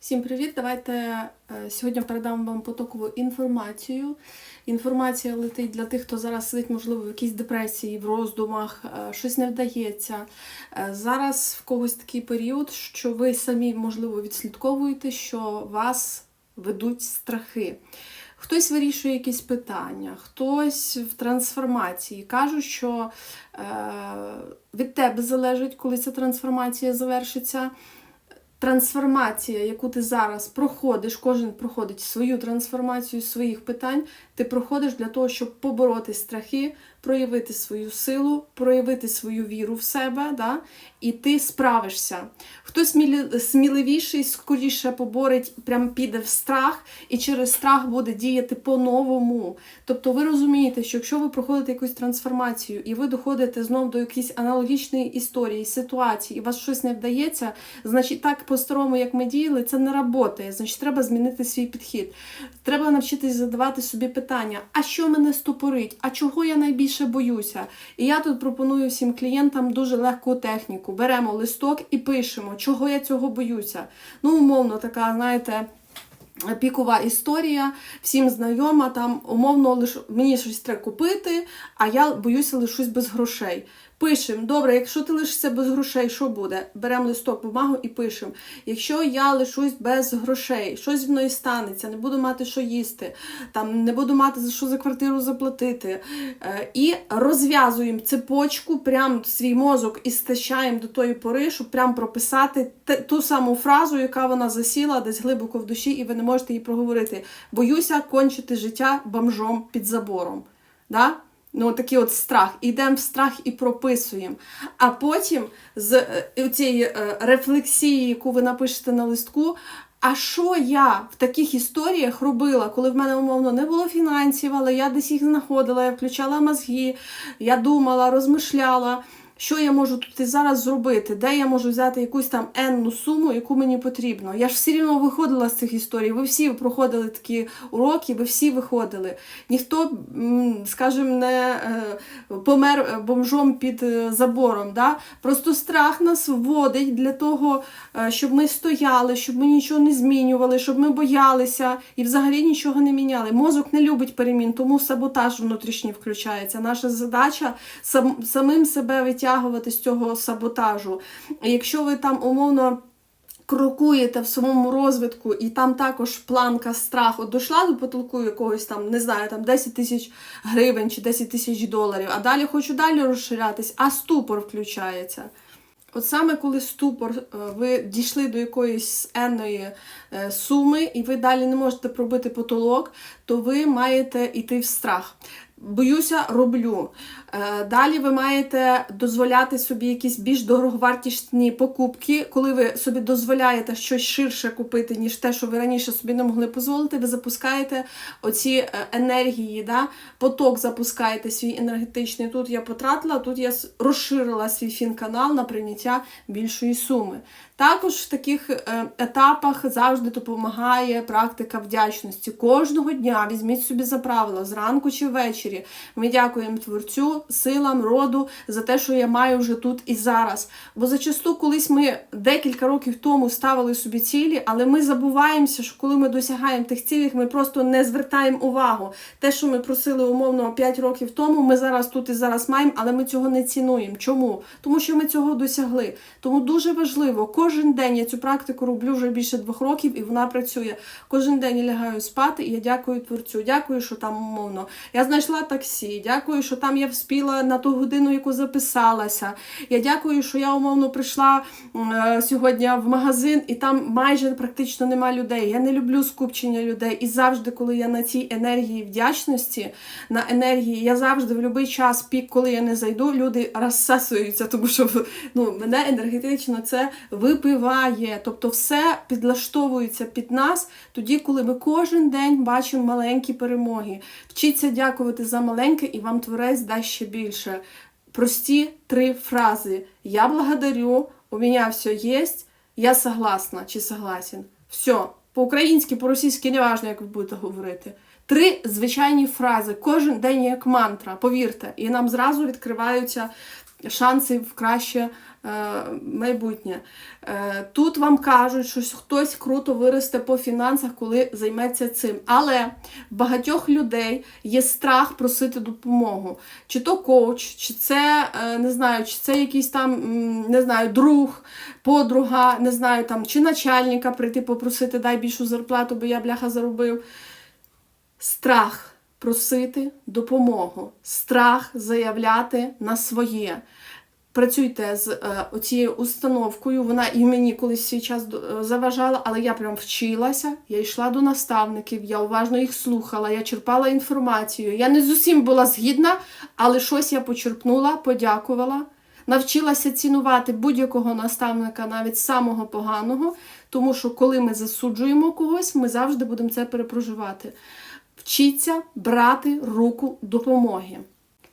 Всім привіт! Давайте е, сьогодні передам вам потокову інформацію. Інформація летить для тих, хто зараз сидить, можливо, в якійсь депресії, в роздумах, е, щось не вдається. Е, Зараз в когось такий період, що ви самі, можливо, відслідковуєте, що вас ведуть страхи. Хтось вирішує якісь питання, хтось в трансформації. Кажуть, що від тебе залежить, коли ця трансформація завершиться трансформація, яку ти зараз проходиш, кожен проходить свою трансформацію своїх питань, ти проходиш для того, щоб побороти страхи, проявити свою силу, проявити свою віру в себе, да? і ти справишся. Хтось сміливіший, скоріше поборить, прям піде в страх, і через страх буде діяти по-новому. Тобто ви розумієте, що якщо ви проходите якусь трансформацію і ви доходите знов до якоїсь аналогічної історії, ситуації, і вас щось не вдається, значить так по-старому, як ми діяли, це не працює. Значить, треба змінити свій підхід. Треба навчитись задавати собі питання: а що мене стопорить? А чого я найбільше боюся? І я тут пропоную всім клієнтам дуже легку техніку. Беремо листок і пишемо, чого я цього боюся. Ну, умовно, така, знаєте. Пікова історія, всім знайома, там умовно лиш мені щось треба купити, а я боюся лишусь без грошей. Пишемо, добре, якщо ти лишишся без грошей, що буде? Беремо листок, бумагу і пишемо. Якщо я лишусь без грошей, щось зі мною станеться, не буду мати що їсти, там не буду мати за що за квартиру заплатити. Е, і розв'язуємо цепочку, прям свій мозок і стачаємо до тої пори, щоб прям прописати ту саму фразу, яка вона засіла десь глибоко в душі, і ви не можете її проговорити. Боюся кончити життя бомжом під забором. Да? Ну, такий от страх. Йдемо в страх і прописуємо. А потім з е, цієї е, рефлексії, яку ви напишете на листку, а що я в таких історіях робила, коли в мене умовно не було фінансів, але я десь їх знаходила, я включала мозги, я думала, розмишляла. Що я можу тут і зараз зробити? Де я можу взяти якусь там енну суму, яку мені потрібно? Я ж все рівно виходила з цих історій. Ви всі проходили такі уроки, ви всі виходили. Ніхто, скажімо, не е, помер бомжом під е, забором. Да? Просто страх нас вводить для того, е, щоб ми стояли, щоб ми нічого не змінювали, щоб ми боялися і взагалі нічого не міняли. Мозок не любить перемін, тому саботаж внутрішній включається. Наша задача сам, самим себе витягувати з цього саботажу. Якщо ви там умовно. Крокуєте в своєму розвитку, і там також планка страху дійшла до потолку якогось там, не знаю, там 10 тисяч гривень чи 10 тисяч доларів, а далі хочу далі розширятись, а ступор включається. От саме коли ступор, е, ви дійшли до якоїсь енної е, суми, і ви далі не можете пробити потолок, то ви маєте йти в страх. Боюся, роблю. Е, Далі ви маєте дозволяти собі якісь більш дороговартісні покупки. Коли ви собі дозволяєте щось ширше купити, ніж те, що ви раніше собі не могли дозволити, ви запускаєте оці е, енергії, да? поток запускаєте свій енергетичний. Тут я потратила, тут я розширила свій фін-канал на прийняття більшої суми. Також в таких е, етапах завжди допомагає практика вдячності. Кожного дня візьміть собі за правило, зранку чи ввечері. Ми дякуємо творцю, силам, роду за те, що я маю вже тут і зараз. Бо зачасту колись ми декілька років тому ставили собі цілі, але ми забуваємося, що коли ми досягаємо тих цілей, ми просто не звертаємо увагу. Те, що ми просили умовно 5 років тому, ми зараз тут і зараз маємо, але ми цього не цінуємо. Чому? Тому що ми цього досягли. Тому дуже важливо, кожен день я цю практику роблю вже більше двох років, і вона працює. Кожен день я лягаю спати, і я дякую творцю. Дякую, що там умовно. Я знайшла таксі. Дякую, що там я вспіла на ту годину, яку записалася. Я дякую, що я умовно прийшла е, сьогодні в магазин, і там майже практично нема людей. Я не люблю скупчення людей. І завжди, коли я на цій енергії вдячності, на енергії, я завжди в будь-який час пік, коли я не зайду, люди розсасуються, тому що ну, мене енергетично це випиває. Тобто все підлаштовується під нас тоді, коли ми кожен день бачимо маленькі перемоги. Вчіться дякувати за маленьке, і вам творець дасть ще більше. Прості три фрази. Я благодарю, у мене все є, я согласна чи согласен. Все. По-українськи, по-російськи, неважно, як ви будете говорити. Три звичайні фрази, кожен день як мантра, повірте, і нам зразу відкриваються шанси в краще е, майбутнє. Е, Тут вам кажуть, що хтось круто виросте по фінансах, коли займеться цим. Але в багатьох людей є страх просити допомогу. Чи то коуч, чи це е, не знаю, чи це якийсь там не знаю, друг, подруга, не знаю, там, чи начальника прийти попросити, дай більшу зарплату, бо я бляха заробив. Страх просити допомогу, страх заявляти на своє. Працюйте з е, оцією установкою. Вона і мені колись свій час е, заважала, але я прям вчилася. Я йшла до наставників, я уважно їх слухала, я черпала інформацію. Я не з усім була згідна, але щось я почерпнула, подякувала. Навчилася цінувати будь-якого наставника, навіть самого поганого, тому що коли ми засуджуємо когось, ми завжди будемо це перепроживати. Вчіться брати руку допомоги.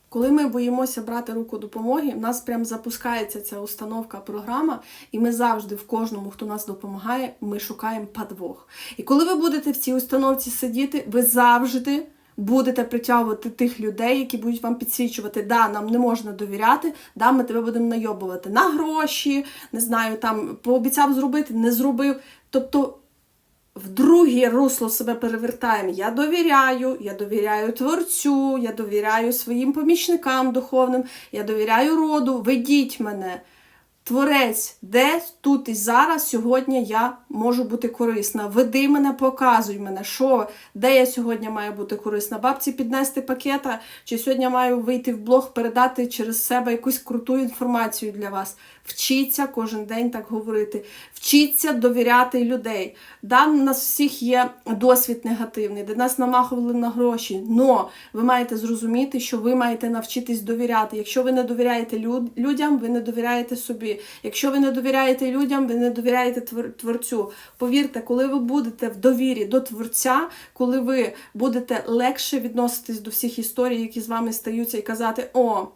Коли ми боїмося брати руку допомоги, в нас прям запускається ця установка, програма, і ми завжди в кожному, хто нас допомагає, ми шукаємо подвох. І коли ви будете в цій установці сидіти, ви завжди будете притягувати тих людей, які будуть вам підсвічувати, да, нам не можна довіряти, да, ми тебе будемо найобувати на гроші, не знаю, там пообіцяв зробити, не зробив. Тобто в друге русло себе перевертаємо. Я довіряю, я довіряю творцю, я довіряю своїм помічникам духовним, я довіряю роду, ведіть мене. Творець, де тут і зараз сьогодні я можу бути корисна. Веди мене, показуй мене, що, де я сьогодні маю бути корисна. Бабці піднести пакета, чи сьогодні маю вийти в блог, передати через себе якусь круту інформацію для вас. Вчіться кожен день так говорити. Вчіться довіряти людей. Да, у нас всіх є досвід негативний, де нас намахували на гроші. Но ви маєте зрозуміти, що ви маєте навчитись довіряти. Якщо ви не довіряєте людям, ви не довіряєте собі. Якщо ви не довіряєте людям, ви не довіряєте творцю. Повірте, коли ви будете в довірі до творця, коли ви будете легше відноситись до всіх історій, які з вами стаються, і казати, о.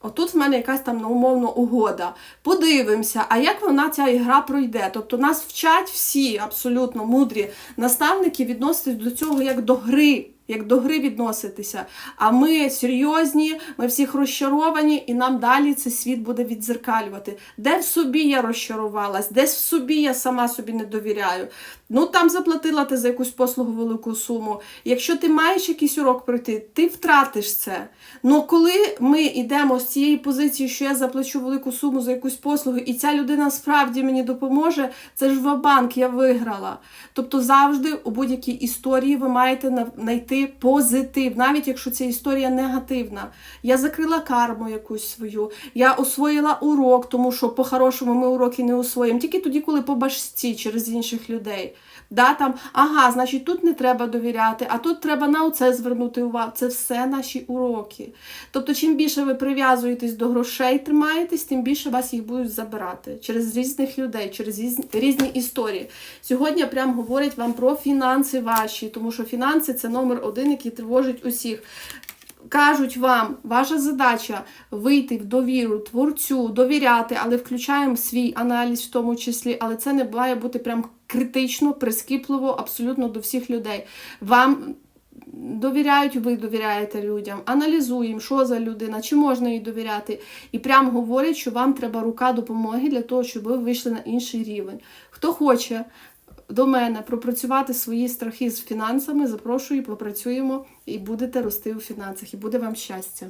Отут в мене якась там умовно угода. Подивимося, а як вона ця ігра пройде? Тобто нас вчать всі абсолютно мудрі наставники відноситись до цього як до гри, як до гри відноситися. А ми серйозні, ми всіх розчаровані, і нам далі цей світ буде відзеркалювати. Де в собі я розчарувалась, десь в собі я сама собі не довіряю. Ну там заплатила ти за якусь послугу велику суму. Якщо ти маєш якийсь урок пройти, ти втратиш це. Ну коли ми йдемо з цієї позиції, що я заплачу велику суму за якусь послугу, і ця людина справді мені допоможе, це ж ва-банк, я виграла. Тобто завжди у будь-якій історії ви маєте на- позитив, навіть якщо ця історія негативна. Я закрила карму якусь свою, я освоїла урок, тому що по-хорошому ми уроки не освоїмо, тільки тоді, коли по башці через інших людей. Да, там, ага, значить, тут не треба довіряти, а тут треба на оце звернути увагу. Це все наші уроки. Тобто, чим більше ви прив'язуєтесь до грошей, тримаєтесь, тим більше вас їх будуть забирати через різних людей, через різні, історії. Сьогодні прям говорять вам про фінанси ваші, тому що фінанси це номер один, який тривожить усіх. Кажуть вам, ваша задача вийти в довіру творцю, довіряти, але включаємо свій аналіз в тому числі, але це не має бути прям критично, прискіпливо абсолютно до всіх людей. Вам довіряють, ви довіряєте людям, аналізуємо, що за людина, чи можна їй довіряти. І прям говорять, що вам треба рука допомоги для того, щоб ви вийшли на інший рівень. Хто хоче до мене пропрацювати свої страхи з фінансами, запрошую, попрацюємо і будете рости у фінансах, і буде вам щастя.